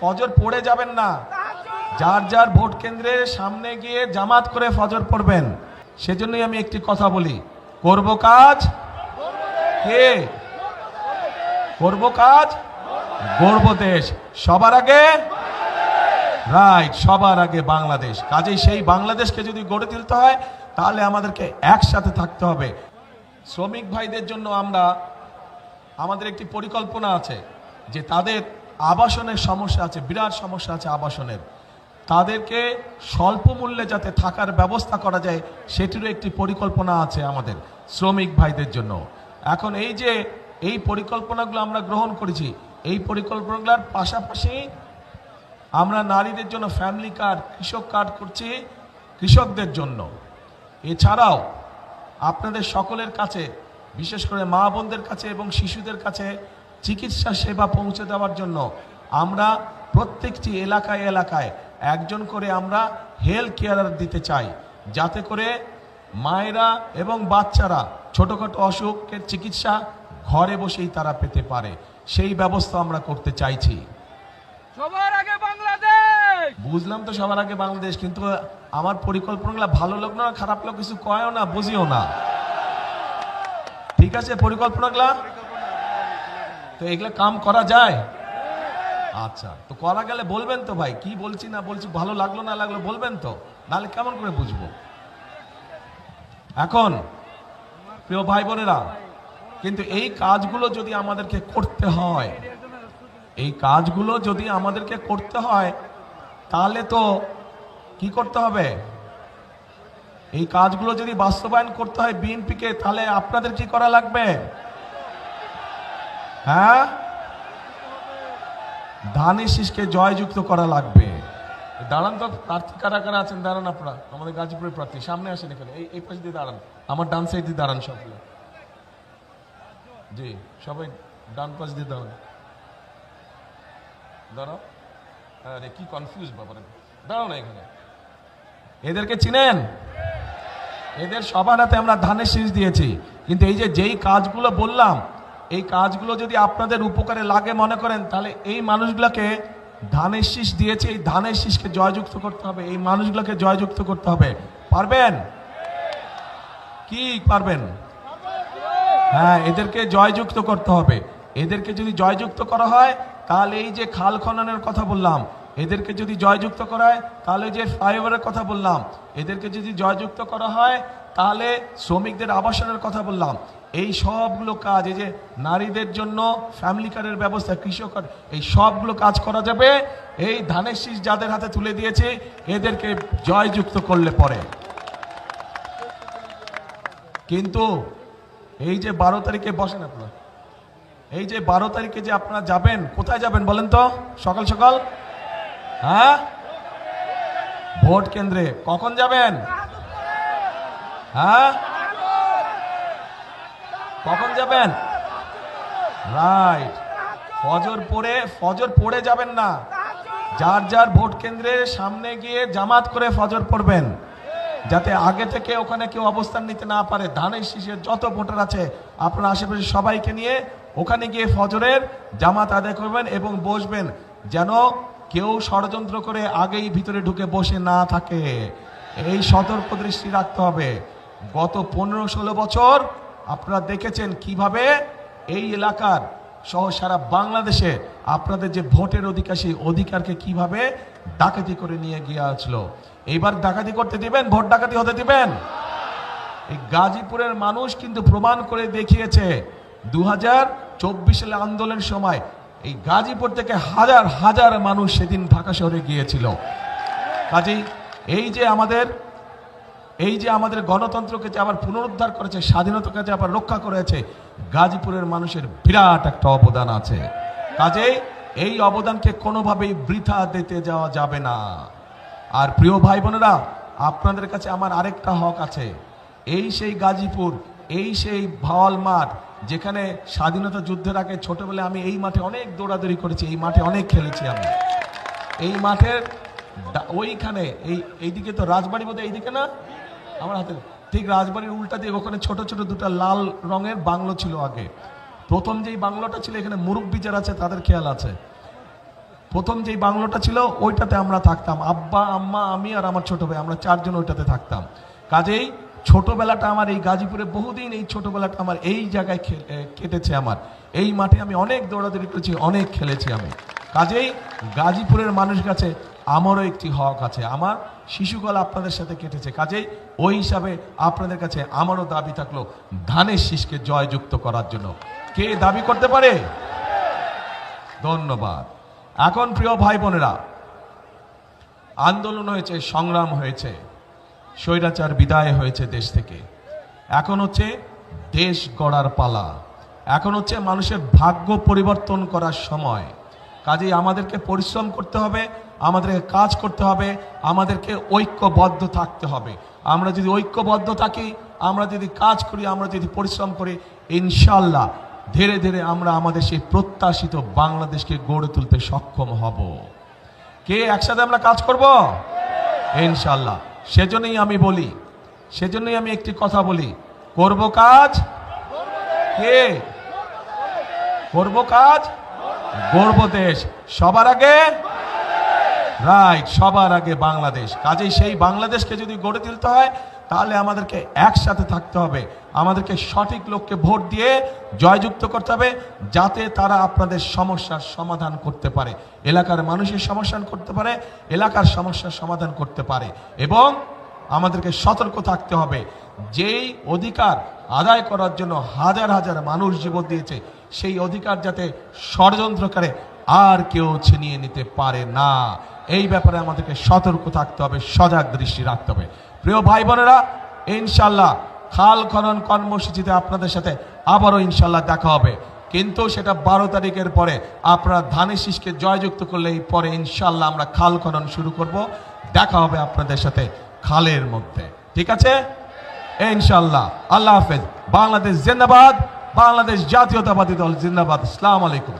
ফজর পড়ে যাবেন না। যার যার ভোট কেন্দ্রের সামনে গিয়ে জামাত করে ফজর পড়বেন, সেজন্যই আমি একটি কথা বলি। করব কাজ কে? করব কাজ গর্ব দেশ। সবার আগে? রাইট, সবার আগে বাংলাদেশ। কাজেই সেই বাংলাদেশকে যদি গড়ে তুলতে হয়, তাহলে আমাদেরকে একসাথে থাকতে হবে। শ্রমিক ভাইদের জন্য আমরা, আমাদের একটি পরিকল্পনা আছে যে তাদের আবাসনের সমস্যা আছে, বিরাট সমস্যা আছে আবাসনের। তাদেরকে স্বল্প মূল্যে যাতে থাকার ব্যবস্থা করা যায়, সেটিরও একটি পরিকল্পনা আছে আমাদের, শ্রমিক ভাইদের জন্য। এখন এই যে এই পরিকল্পনাগুলো আমরা গ্রহণ করেছি, এই পরিকল্পনাগুলোর পাশাপাশি আমরা নারীদের জন্য ফ্যামিলি কার্ড কৃষক কার্ড করছি কৃষকদের জন্য। এছাড়াও আপনাদের সকলের কাছে, বিশেষ করে মা বোনদের কাছে এবং শিশুদের কাছে চিকিৎসা সেবা পৌঁছে দেওয়ার জন্য আমরা প্রত্যেকটি এলাকায় এলাকায় একজন করে আমরা হেলথ কেয়ারার দিতে চাই। যাতে করে মায়েরা এবং বাচ্চারা ছোটোখাটো অসুখের চিকিৎসা ঘরে বসেই তারা পেতে পারে। সেই ব্যবস্থা আমরা করতে চাইছি। সবার আগে বাংলাদেশ! বুঝলাম তো সবার আগে বাংলাদেশ কিন্তু আমার পরিকল্পনাগুলো ভালো লোক না খারাপ লোক কিছু কয়ও না বুঝিও না। ঠিক আছে পরিকল্পনাগুলা? তো এগুলো কাম করা যায়? আচ্ছা তো করা গেলে বলবেন তো ভাই, কি বলছি না বলছি, ভালো লাগল না লাগল বলবেন তো, নাহলে কেমন করে বুঝব? এখন, প্রিয় ভাই বোনেরা, কিন্তু এই কাজগুলো যদি আমাদেরকে করতে হয়, এই কাজগুলো যদি আমাদেরকে করতে হয়, তাহলে তো কি করতে হবে? এই কাজগুলো যদি বাস্তবায়ন করতে হয় বিএনপিকে, তাহলে আপনাদের কি করা লাগবে? হ্যাঁ? ধানের শীষকে জয়যুক্ত করা লাগবে। দাঁড়ান তো, প্রার্থী কারা কারা আছেন? দাঁড়ান আপনারা। আমাদের গাজীপুরের প্রার্থী, সামনে আসেন এখানে। এই এই পাশে দিয়ে দাঁড়ান। আমার ডান সাইড দিয়ে দাঁড়ান সবগুলো জি, সবাই ডান পাশ দিয়ে দাঁড়ান। দাঁড়াও। আরে, কি কনফিউজ ব্যাপারে। দাঁড়াও না এখানে। এদেরকে চিনেন? এদের সবার হাতে আমরা ধানের শীষ দিয়েছি। কিন্তু এই যে যেই কাজগুলো বললাম এই কাজগুলো যদি আপনাদের উপকারে লাগে মনে করেন, তাহলে এই মানুষগুলোকে ধানের শীষ দিয়েছে, এই ধানের শীষকে জয়যুক্ত করতে হবে, এই মানুষগুলোকে জয়যুক্ত করতে হবে। পারবেন? কি পারবেন? হ্যাঁ এদেরকে জয়যুক্ত করতে হবে। এদেরকে যদি জয়যুক্ত করা হয়, তাহলে এই যে খাল খননের কথা বললাম, এদেরকে যদি জয়যুক্ত করা হয়, তাহলে যে ফ্লাইওভারের কথা বললাম, এদেরকে যদি জয়যুক্ত করা হয় তাহলে শ্রমিকদের আবাসনের কথা বললাম। এই সবগুলো কাজ, এই যে নারীদের জন্য ফ্যামিলি কার্ডের ব্যবস্থা কৃষক এই সবগুলো কাজ করা যাবে। এই ধানের শীষ যাদের হাতে তুলে দিয়েছে, এদেরকে জয়যুক্ত করলে পরে। কিন্তু এই যে বারো তারিখে বসেন আপনারা। এই যে বারো তারিখে যে আপনারা যাবেন, কোথায় যাবেন বলেন তো? সকাল সকাল? হ্যাঁ? ভোট কেন্দ্রে। কখন যাবেন? হ্যাঁ? কখন যাবেন? রাইট ফজর পড়ে ফজর পড়ে যাবেন না। যার যার ভোট কেন্দ্রের সামনে গিয়ে জামাত করে ফজর পড়বেন। যাতে আগে থেকে ওখানে কেউ অবস্থান নিতে না পারে। ধানের শীষের যত ভোটার আছে, আপনার আশেপাশে সবাইকে নিয়ে ওখানে গিয়ে ফজরের জামাত আদায় করবেন এবং বসবেন। যেন কেউ ষড়যন্ত্র করে আগেই ভিতরে ঢুকে বসে না থাকে। এই সতর্ক দৃষ্টি রাখতে হবে। গত পনেরো ষোলো বছর আপনারা দেখেছেন কীভাবে এই এলাকার সহ সারা বাংলাদেশে আপনাদের যে ভোটের অধিকার, সেই অধিকারকে কীভাবে ডাকাতি করে নিয়ে গিয়ে আসলো এইবার ডাকাতি করতে দিবেন, ভোট ডাকাতি হতে দিবেন? এই গাজীপুরের মানুষ কিন্তু প্রমাণ করে দেখিয়েছে দু হাজার চব্বিশ সালে আন্দোলনের সময় এই গাজীপুর থেকে হাজার হাজার মানুষ সেদিন ঢাকা শহরে গিয়েছিল। কাজেই এই যে আমাদের এই যে আমাদের গণতন্ত্রকে যে আবার পুনরুদ্ধার করেছে, স্বাধীনতাকে যে আবার রক্ষা করেছে, গাজীপুরের মানুষের বিরাট একটা অবদান আছে। কাজেই এই অবদানকে কোনোভাবেই বৃথা দিতে যাওয়া যাবে না। আর প্রিয় ভাই বোনেরা, আপনাদের কাছে আমার আরেকটা হক আছে। এই সেই গাজীপুর, এই সেই ভাওয়াল মাঠ, যেখানে স্বাধীনতা যুদ্ধের আগে ছোটবেলায় আমি এই মাঠে অনেক দৌড়াদৌড়ি করেছি, এই মাঠে অনেক খেলেছি আমি। এই মাঠের ওইখানে, এই এইদিকে তো রাজবাড়ি বোধহয় এইদিকে না? আমার হাতে ঠিক রাজবাড়ির উল্টা দিয়ে ওখানে ছোট ছোট দুটো লাল রঙের বাংলো ছিল আগে। প্রথম যেই বাংলোটা ছিল, এখানে মুরব্বী যারা আছে, তাদের খেয়াল আছে। প্রথম যেই বাংলোটা ছিল, ওইটাতে আমরা থাকতাম। আব্বা, আম্মা, আমি আর আমার ছোট ভাই, আমরা চারজন ওইটাতে থাকতাম। কাজেই ছোটবেলাটা আমার এই গাজীপুরে, বহুদিন এই ছোটবেলাটা আমার এই জায়গায় কেটেছে আমার। এই মাঠে আমি অনেক দৌড়াদৌড়ি করেছি, অনেক খেলেছি আমি। কাজেই গাজীপুরের মানুষের কাছে আমারও একটি হক আছে। আমার শিশুকাল আপনাদের সাথে কেটেছে। কাজেই ওই হিসাবে আপনাদের কাছে আমারও দাবি থাকল ধানের শীষকে জয়যুক্ত করার জন্য। কে দাবি করতে পারে? ধন্যবাদ। এখন প্রিয় ভাই বোনেরা, আন্দোলন হয়েছে, সংগ্রাম হয়েছে, স্বৈরাচার বিদায় হয়েছে দেশ থেকে। এখন হচ্ছে দেশ গড়ার পালা। এখন হচ্ছে মানুষের ভাগ্য পরিবর্তন করার সময়। কাজেই আমাদেরকে পরিশ্রম করতে হবে, আমাদেরকে কাজ করতে হবে, আমাদেরকে ঐক্যবদ্ধ থাকতে হবে। আমরা যদি ঐক্যবদ্ধ থাকি, আমরা যদি কাজ করি, আমরা যদি পরিশ্রম করি ইনশাল্লাহ ধীরে ধীরে আমরা আমাদের সেই প্রত্যাশিত বাংলাদেশকে গড়ে তুলতে সক্ষম হব। কে একসাথে আমরা কাজ করব? ইনশাল্লাহ সেজন্যই আমি বলি, সেজন্যই আমি একটি কথা বলি, করব কাজ? কে? করব কাজ? গর্ব দেশ সবার আগে? রাইট সবার আগে বাংলাদেশ। কাজেই সেই বাংলাদেশকে যদি গড়ে তুলতে হয়, তাহলে আমাদেরকে একসাথে থাকতে হবে। আমাদেরকে সঠিক লোককে ভোট দিয়ে জয়যুক্ত করতে হবে, যাতে তারা আপনাদের সমস্যার সমাধান করতে পারে। এলাকার মানুষের সমাধান করতে পারে, এলাকার সমস্যার সমাধান করতে পারে। এবং আমাদেরকে সতর্ক থাকতে হবে। যেই অধিকার আদায় করার জন্য হাজার হাজার মানুষ জীবন দিয়েছে সেই অধিকার যাতে ষড়যন্ত্র করে আর কেউ ছিনিয়ে নিতে পারে না। এই ব্যাপারে আমাদেরকে সতর্ক থাকতে হবে, সজাগ দৃষ্টি রাখতে হবে। প্রিয় ভাই বোনেরা ইনশাল্লাহ খাল খনন কর্মসূচিতে আপনাদের সাথে আবারও ইনশাল্লাহ দেখা হবে। কিন্তু সেটা বারো তারিখের পরে আপনারা ধানের শীষকে জয়যুক্ত করলেই পরে ইনশাল্লাহ আমরা খাল খনন শুরু করব। দেখা হবে আপনাদের সাথে খালের মধ্যে। ঠিক আছে? ইনশাল্লাহ আল্লাহ হাফেজ। বাংলাদেশ জিন্দাবাদ। বাংলাদেশ জাতীয়তাবাদী দল জিন্দাবাদ। আসসালামু আলাইকুম।